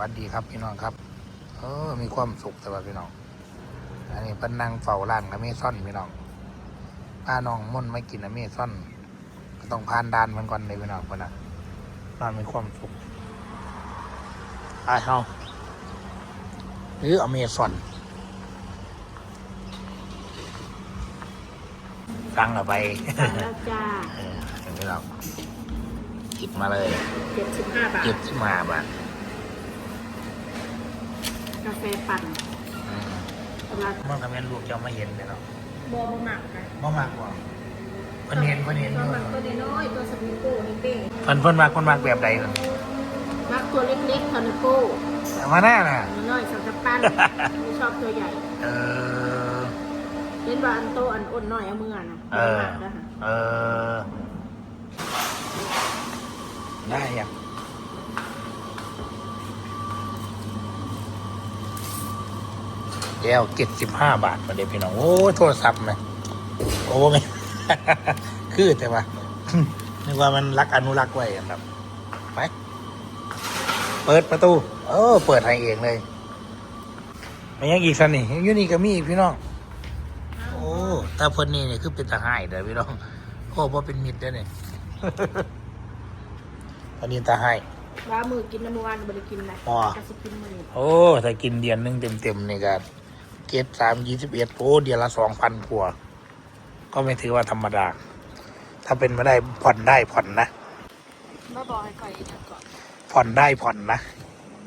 วัสดีครับพี่น้องครับ เออ มีความสุขแต่ว่าพี่น้อง อันนี้เป็นนางเฝ้าร้านอเมซอนพี่น้องป้าน้องม่นไม่กินอเมซอนก็ต้องผ่านด่านมันก่อนเลยพี่น้องคนน่ะนอนมีความสุขไอ้เฮาหรืออเมซอนสั่งเอาไปสั่งแล้วจ้าเอออย่างนี้เราคิดมาเลยเจ็ดสิบห้าบาทเก็บที่มาบาท กาแฟปั่นอืมสำหรับเมื่อคำนี้ลูกจะไม่เห็นเลยเนาะบัวบะหมักค่ะบ่มากกว่าเพิ่นเห็นเพิ่นเห็นอตัวยู่หมักตัวน้อยๆตัวสมิโก้นี่เป้เพิ่นเพิ่นมากเพิ่นมากแบบใดเพิ่นมักตัวเล็กๆทอนิโก้เอามาแน่น่ะน้อยๆสังกะปั้นไม่ชอบตัวใหญ่เออ เล่นว่าอันโตอันอ้นน้อยเอามือนะเออหมักนะคะ เออ ได้ยัง แก้วเจ็ดสิบห้าบาทมาเดี๋ยวพี่น้อง โอ้ยโทรศัพท์ไหมโอ้ไม่คือแต่ว่านึกว่ามันรักอนุรักษ์ไว้อะครับ ไป เปิดประตู เออ เปิดให้เองเลยมันยังอีกสันนี่ยังอยู่นี่ก็มีอีกพี่น้อง โอ้ถ้าเพิ่นนี่เนี่ยคือเป็นตาหายเด้อพี่น้อง โอ้บ่เป็นมิตรเด้อเนี่ยอันนี้ตาหายว่ามือกินน้ำมันบริกินนะอ๋อกะสิกินมือโอ้ถ้ากินเดือนหนึงเต็มๆนี่ก็ เกตสามยี่สิบเอ็ดโอ้เดือนละสองพันกว่าก็ไม่ถือว่าธรรมดา ถ้าเป็นไม่ได้ผ่อนได้ผ่อนนะมาบอกให้ก่อยนะก่อนผ่อนได้ผ่อนนะ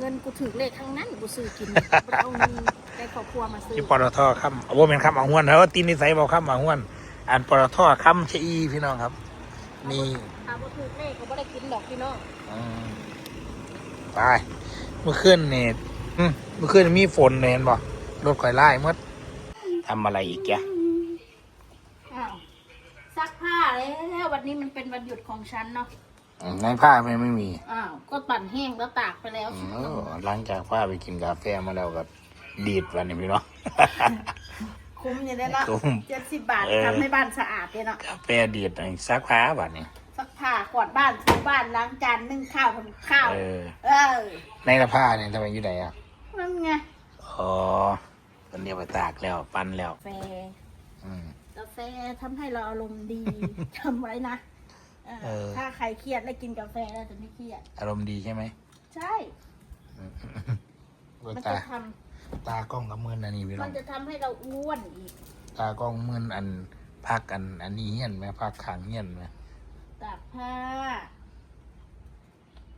เงินกูถือเลขทั้งนั้นกูซื้อกินกูเอาเงินในครอบครัวมาซื้อที่ปตทค่ำเอาว่าเป็นค่ำอ่างห้วนแล้วตีนนิสัยบอกค่ำอ่างห้วนอันปตทค่ำชะอีพี่น้องครับ นี่ถามว่าถือเลขก็ไม่ได้กินดอกพี่น้องอืมไปเมื่อคืนนี่อืมเมื่อคืนมีฝนเลยเห็นบ่ รถข่อยไล่เมื่อทำอะไรอีกแกะอ้าวซักผ้าแล้ววันนี้มันเป็นวันหยุดของฉันเนาะอืมในผ้าไม่ไม่มีอ้าวก็ปั่นแห้งแล้วตากไปแล้วอืมเออหลังจากผ้าไปกินกาแฟมาแล้วก็ดีดวันนี้พี่น้อง คุ้มอย่างนี้เนาะคุ้มเจ็ดสิบบาทเออ ทำให้บ้านสะอาดเลยเนาะกาแฟดีดอันซักผ้าบัดนี้ซักผ้ากวาดบ้านถูบ้านล้างจานนึ่งข้าวทำข้าว เออ เออในกระผ้าเนี่ยทำไมอยู่ไหนอะนั่นไงอ๋อ ตอนนี้ไปตากแล้วปั้นแล้วกาแฟอืม กาแฟทำให้เราอารมณ์ดี จำไว้นะเออเออ ถ้าใครเครียดแล้วกินกาแฟแล้วจะไม่เครียด อารมณ์ดีใช่ไหมใช่ อืมมันตาจะทำตากล้องกับมือนอันนี้พี่น้มัอนง จะทำให้เราอ้วนอีก ตากล้องมือนอันพักอัน อันนี้เงี้ยนไหมพักขางเงี้ยนไหมตากผ้า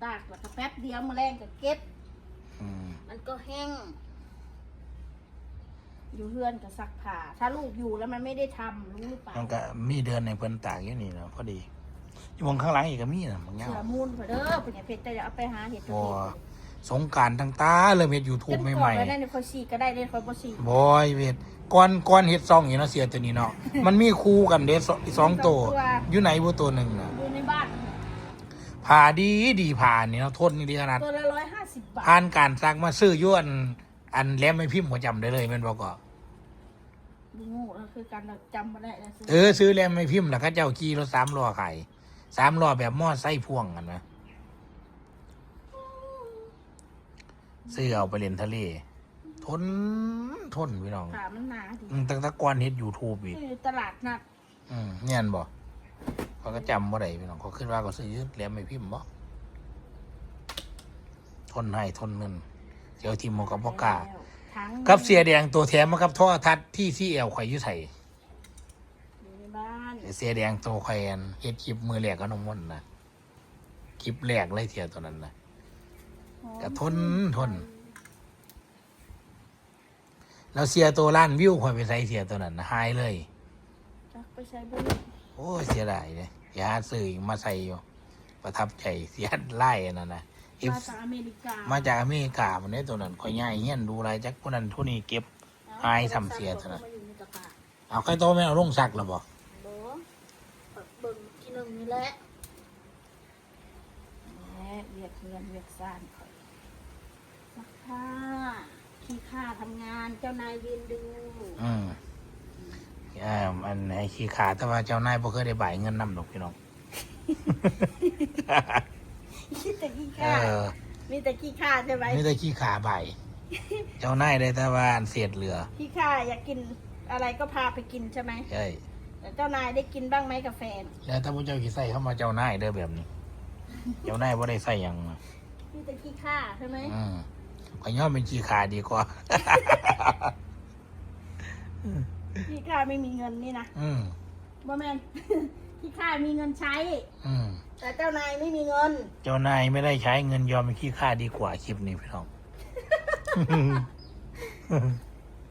ตากแล้วก็แป๊บเดียวแมาแรงก็เก็บ อืมมันก็แห้ง อยู่เพื่อนกับซักผ้าถ้าลูกอยู่แล้วมันไม่ได้ทำรู้หรือเปล่ามันก็มีเดือนในเพิ่นตากอยู่นี่นะพอดีอยู่มองข้างหลังอีกก็มีนะบางอย่างเสือมูลเพื่อเด้อเป็นไงเพชรจะเอาไปหาเห็ดบ่ สงกรารทั้งตาเลยเม็ดยูทูบเป็นใหม่ไว้ได้ในคอยซีก็ได้ในคอยบ่ซีๆบอยเวทก้อนก้อนเฮ็ดซองอยู่เนาะเสียตัวนี้เนาะ มันมีคู่กันเด้สองสองตัวอยู่ไหนบ่ตัวหนึ่งน่ะอยู่ในบ้านผ่าดีดีผ่านี่เนาะทนนี่ดีขนาดตัวละร้อยห้าสิบบาท ผ่านการซักมาซื้ออยวนอันแหล้วไม่พิมพ์หัวจำได้เลยแม่นบ่ก็ ดูโง่แล้วคือการเราจำมาได้แล้วซื้เออซื้อแล้วไม่พิมพ์แล้วก็เจ้าขี่รถสามล้อขายสามล้อแบบมอไซค์พ่วงกันนะซื้อเอาไปเล่นทะเล ทนทนพี่น้องขามันหนาดิอืมตั้งแต่ก่อนเฮ็ดยูทูบอีก คือตลาดนัดอืมเนี่ยนบ่เขาก็จำบ่ได้พี่น้องเขาขึ้นว่าก็ซื้อยืดแล้วไม่พิมพ์บ่ทนให้ทนเงินเดี๋ยวทีมโมกับพ่อกล้า แล้ว ทั้งกับเสียแดงตัวแถมมากับท่อทัดที่ที่แอลข่อยอยุไทยอยู่ในบ้านเสียแดงตัวข่อยอันเฮ็ดคลิปมือแหลกก็นมมนต์นะคลิปแรกเลยเทียตัวนั้นนะก็ทนทน แล้วเสียตัวล้านวิวข่อยไปใส่เสียตัวนั้นนะหายเลย จักไปใช้บุญโอ้ยเสียดายเลยอย่าหาซื้ออีกมาใส่อยู่ประทับใจเสียไล่อันนั่นนะ F มาจากอเมริกามาจากอเมริกามันได้ตัวนั้นข่อยย่ายเฮียนดูรายจักผู้นั้นผู้นี้เก็บ อายทำเสียเถอะนะมาอยู่ในตะกร้าเอาใครโตไม่เอาลงซักหรอบ่บ่เบิ่งที่หนึ่งนี่แหละแหมเวียกเงินเวียกซ่านข่อยซักผ้าขี้ข้าทำงานเจ้านายยืนดูอืมอ่าอันไอ้ขี้ขาดแต่ว่าเจ้านายบ่เคยได้บ่ายเงินนำดอกพี่น้อง คิดแต่ขี้เอข้าอมีแต่ขี้ข้าใช่ไหมนี่ได้ขี้ขาใบ เจ้านายได้แต่ว่าอันเศษเหลือขี้ข้าอยากกินอะไรก็พาไปกินใช่ไหมใช่แต่เจ้านายได้กินบ้างไหมกาแฟนแล้วถ้าพระเจ้าขี้ใส่เข้ามาเจ้านายเด้อแบบนี้ เจ้านายว่าได้ใส่หยังมามีแต่ขี้ข้าใช่ไหมอืมขอย่อมเป็นขี้ขาดีกว่า ขี้ข้าไม่มีเงินนี่นะอืมบ่แมน ขี้ข้ามีเงินใช้ อืมแต่เจ้านายไม่มีเงิน เจ้านายไม่ได้ใช้เงินยอมเป็นขี้ข้าดีกว่าคลิปนี้พี่น้อง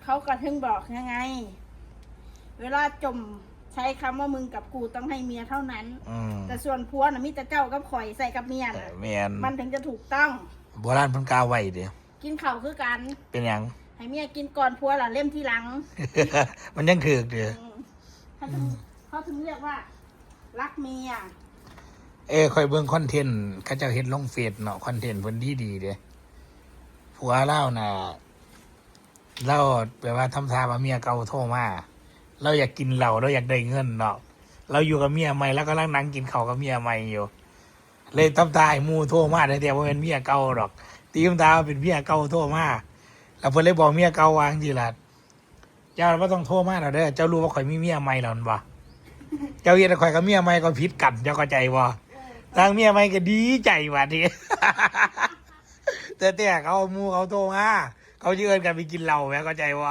เขาก็ถึงบอกยังไง เวลาจมใช้คำว่ามึงกับกูต้องให้เมียเท่านั้น อืมแต่ส่วนผัวน่ะมีแต่เจ้ากับข่อยใส่กับเมียแต่น่ะแมนมันถึงจะถูกต้อง โบราณเพันกล่าวไว้เดียวกินข้าวคือกัน เป็นหยัง ให้เมียกินก่อนผัวล่ะเล่มที่หลังมันยังถือกเดียวอืมเขาถึงเขาถึงเรียกว่า รักเมียเอ้คอยเบิ่งคอนเทนต์เขาเจ้าเฮ็ดลงเฟซเนาะคอนเทนต์เพิ่นดีดีเด้ผัวเล่าน่ะเล่าแปลว่าทำทาว่าเมียเก่าโทรมาเราอยากกินเหล้าเราอยากได้เงินเนาะเราอยู่กับเมียใหม่แล้วก็ลังนั่งกินข้าวกับเมียใหม่อยู่ เลยทำตาให้มูโทรมาแต่แต่ว่าเป็นเมียเก่าดอก ตีมตาเป็นเมียเก่าโทรมาแล้วเพิ่นเลยบอกเมียเก่าวางทีละเจ้าว่าต้องโทรมาแล้วเด้อเจ้ารู้ว่าข่อยมีเมียใหม่แล้วบ่ เจ้าเฮ็ดให้ข่อยกับเมียใหม่ก็ผิดกันเจ้าเข้าใจบ่ทางเมียใหม่ก็ดีใจว่าทีแต่แต่เขาเอาหมูเขาโทรมาเขาเยือนกันไปกินเหล้าแม่เข้าใจว่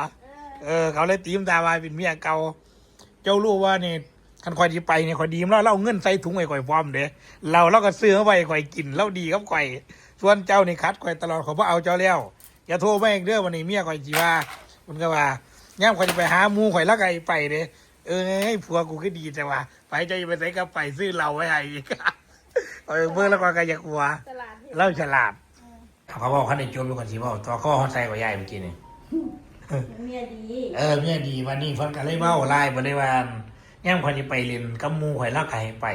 เออ เขาเลยตีมตาวายเป็นเมียเก่าเจ้ารู้ว่าเนี่ยคันคอยที่ไปเนี่ยคอยดีมแล้วเราเอาเงินใส่ถุงไว้ข่อยพร้อมเด้เราเราก็ซื้อเอาไว้ข่อยกินเราดีกับข่อยส่วนเจ้านี่คัดข่อยตลอดขอยบ่เอาเจ้าแล้วอย่าโทรมาอีกเด้อวันนี้เมียข่อยจีว่ามันก็ว่าย่ามข่อยจะไปหาหมูข่อยแล้วก็ไอ้ไปเด้ เออให้ผัวกูก็ดีแต่ว่าไปเจะไปใส่กับไปซื้อเราไว้ให้อีกเออเมื่อแล้วก็กอยากหัวตลาดที่เล่าฉลาดเออเขาบอกเขาในโจมเป็นคนสีบอกตัวเขาฮอตใส่กว่าใหญ่เมื่อกี้นี่เมียดี เออเนี่ยดีวันนี้เพิ่นก็เลยเว้าไล่บ่ได้ว่าย่ามข่อยสิไปเรียนกับหมู่ข่อยแล้วก็ให้ไป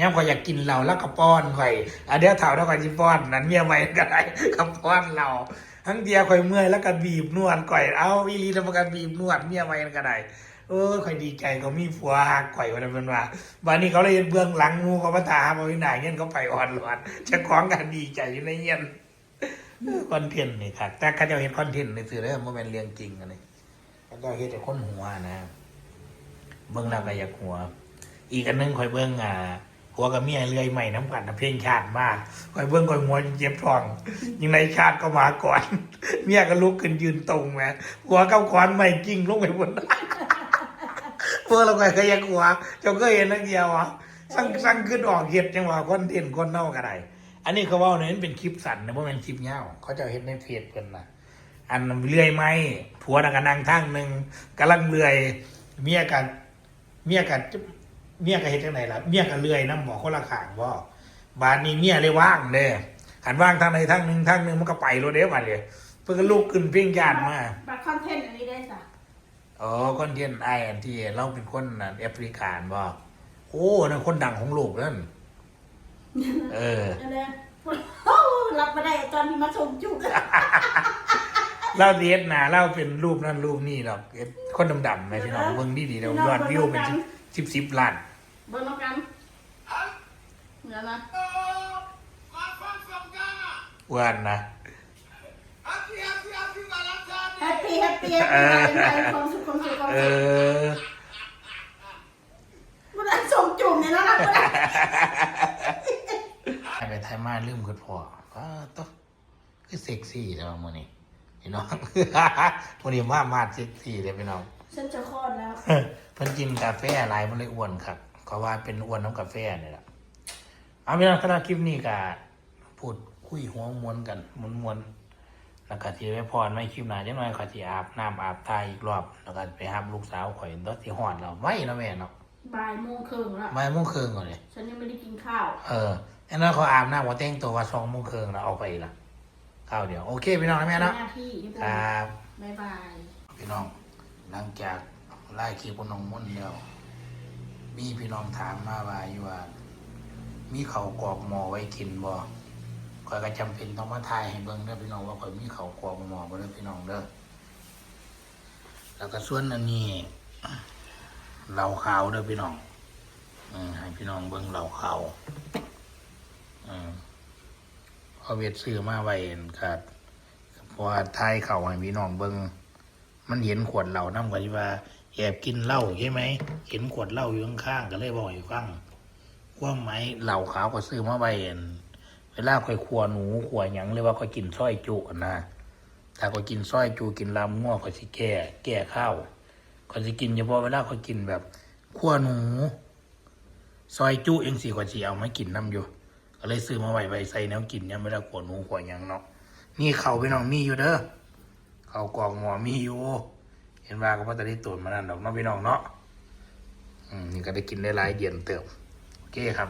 ย่ามข่อยอยากกินเหล้าแล้วก็ป้อนข่อยอะเดี๋ยวเฒ่าแล้วข่อยสิป้อนนั้นเมียใหม่ก็ได้ก็ป้อนเหล้า ทั้งเดียวข่อยเมื่อยแล้วก็บีบนวดข่อยเอาอีลีทำการบีบนวดเมียใหม่ก็ได้เออข่อยดีใจเขามีผัวหักข่อยว่าแต่เพิ่นว่าวันนี้เขาเลยเบื้องหลังหมู่เขามาถามว่าวินเงี้ยเขาไปอ่อนหวานจะของกันดีใจอยู่ในเงี้ยคอนเทนต์นี่ค่ะแต่เขาเจะเห็นคอนเทนต์ในสื่อเด้อมันเป็นเรื่องจริงอันนี้เขาเจะเห็นแต่คนหัวนะ เบื้องแล้วก็อยากหัว อีกอันนึงข่อยเบื้องอ่า หัวกับเมียเลื่อยใหม่น้ำกันนะเพลงชาติมากข่อยเบื้องข่อยหัวจนเจ็บท้องยังในชาติก็มาก่อน เมียก็ลุกขึ้นยืนตรงแหมหัวกับควันใหม่กิ้งลงไปบนเพื่อเราก็เคยยังหัวเจ้าก็เห็นนักเดียวอะสั่งสั่งขึ้นออกเห็ดจังหวะคนเด่นคนเน่ากันไดอันนี้เขาว่าเนี่ยมันเป็นคลิปสั้นนะเพราะมันคลิปยาวเขาจะเห็นในเพจเพิ่นนะอันเลื่อยไม้ผัวนักนางทางหนึ่งกำลังเลื่อย เมียกันเมียกัน เมียกันเห็นจังไหนล่ะเมียกันเลื่อยน้ำหมอคนละขางบ่บานนี้เมียเลยว่างเด้หันว่างทางใดทางหนึ่งทางหนึ่งมันก็ไปโลดเด้บัดเลยเพิ่นก็ลุกขึ้นเพียงยานมาบัตรคอนเทนต์อันนี้ได้จ้ะอ๋อคนเทียนไออันที่เราเป็นคนนั่นแอฟริกานบ่โอ้นั่นคนดังของโลกนั่นเอออันเนี้ยโอ้รับมาได้ตอนที่มาชมจุกเราเดียดนะเราเป็นรูปนั่นรูปนี่หรอกเอ็ดคนดำๆไหมพี่น้องเบิ่งดีๆเดี๋ยวยอดวิวเป็นสิบสิบล้าน เบิ่งมากันเดี๋ยวนะ My friend from Ghana. อ้วนนะ Happy, happy, happy Valentine's แฮป Day. ปี้แฮปปี้แฮปปี้ความสุขความสุขความเอสุขอมันได้ชมจุ่มเนี่ยนะรับมาได้ไปไทยมาลืมคือพอก็ต้องคือเซ็กซี่แล้วมื้อนี้พี่น้อง มื้อนี้มามาเซ็กซี่เลยพี่น้อง ฉันจะคลอดแล้ว เพิ่นกินกาแฟหลายมันเลยอ้วนครับ ก็ว่าเป็นอ้วนน้ำกาแฟนี่แหละเอาพี่น้องสำหรับคลิปนี้ก็พูดคุยหัวมวนกันมวนมวนๆแล้วก็ที่ไปพรไม่คลิปหน้าจังหน่อยก็สิอาบน้ำอาบทายอีกรอบ แล้วก็ไปหาลูกสาวข่อยตอนที่ฮอดแล้วไว้นะแม่เนาะบ่ายโมงครึ่งแล้วบ่ายโมงครึ่งก่อนเลยฉันยังไม่ได้กินข้าว เอออันนั้นเขาอาบน้ำว่าแต่งตัวว่าสองโมงครึ่งแล้วออกไปละข้าวเดียวโอเคพี่น้องนะแม่เนาะหน้าที่ที่ครับ บ๊ายบาย พี่น้องหลังจากไล่คลิปของน้องมุ่นแล้ว มีพี่น้องถามมาว่าอยู่ว่า มีเขากรอกหมอไว้กินบ่ข่อยก็จำเป็นต้องมาทายให้เบิ่งเด้อพี่น้องว่าข่อยมีเขากรอกหมอบ่เด้อพี่น้องเด้อแล้วก็ส่วนอันนี้เหล่าขาวเด้อพี่น้องอืมให้พี่น้องเบิ่งเหล่าขาวอืมเออเวทซื้อมาไว้ครับเพราะว่าทายเข่าให้พี่น้องเบิงมันเห็นขวดเหล้าน้ำกันที่ว่า แอบกินเหล้าใช่ไหมเห็นขวดเหล้าอยู่ข้างๆก็เลยบอกให้ฟังว่าไหมเหล้าขาวก็ซื้อมาไว้อั่นเวลาค่อยครัวหนูครัวหยังเลยว่าค่อยกินส้อยจุนะถ้าค่อยกินส้อยจุกินลำง่วก็สิแก้แก้ข้าวก็สิกินเฉพาะเวลาคอยกินแบบครัวหนูซอยจุเองสิกว่าสิเอามากินน้ำอยู่ ก็เลยซื้อมาไว้ไว้ใส่แนวกินเนี่ยไม่ได้ขวหนูขวหยังเนาะนี่เขาไปน้องมีอยู่เด้อเขากองหมอมีอยู่ เห็นว่าก็พอจะได้ตรวจมานั่นดอกน้องพี่น้องเนาะอืมนี่ก็ได้กินได้หลายเย็นเติมโอเคครับ